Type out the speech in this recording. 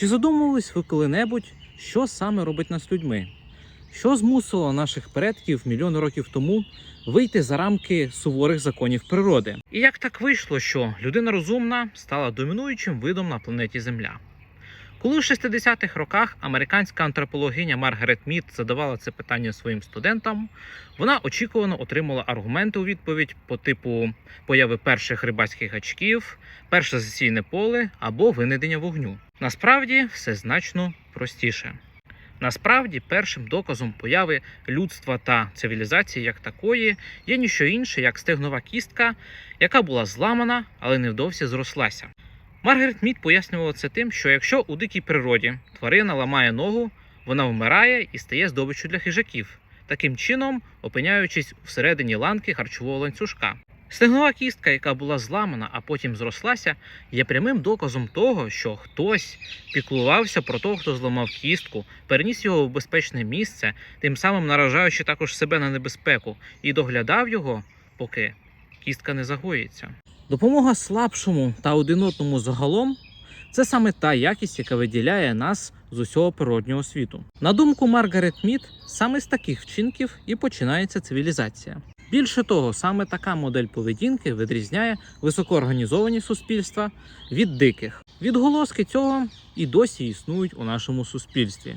Чи задумувались ви коли-небудь, що саме робить нас людьми? Що змусило наших предків мільйони років тому вийти за рамки суворих законів природи? І як так вийшло, що людина розумна стала домінуючим видом на планеті Земля? Коли в 60-х роках американська антропологиня Маргарет Мід задавала це питання своїм студентам, вона очікувано отримала аргументи у відповідь по типу появи перших рибацьких гачків, перше засійне поле або винайдення вогню. Насправді все значно простіше. Насправді, першим доказом появи людства та цивілізації як такої є ніщо інше, як стегнова кістка, яка була зламана, але невдовзі зрослася. Маргарет Мід пояснювала це тим, що якщо у дикій природі тварина ламає ногу, вона вмирає і стає здобиччю для хижаків, таким чином опиняючись всередині ланки харчового ланцюжка. Стегнова кістка, яка була зламана, а потім зрослася, є прямим доказом того, що хтось піклувався про того, хто зламав кістку, переніс його в безпечне місце, тим самим наражаючи також себе на небезпеку, і доглядав його, поки кістка не загоїться. Допомога слабшому та один одному загалом це саме та якість, яка виділяє нас з усього природнього світу. На думку Маргарет Мід, саме з таких вчинків і починається цивілізація. Більше того, саме така модель поведінки відрізняє високоорганізовані суспільства від диких. Відголоски цього і досі існують у нашому суспільстві.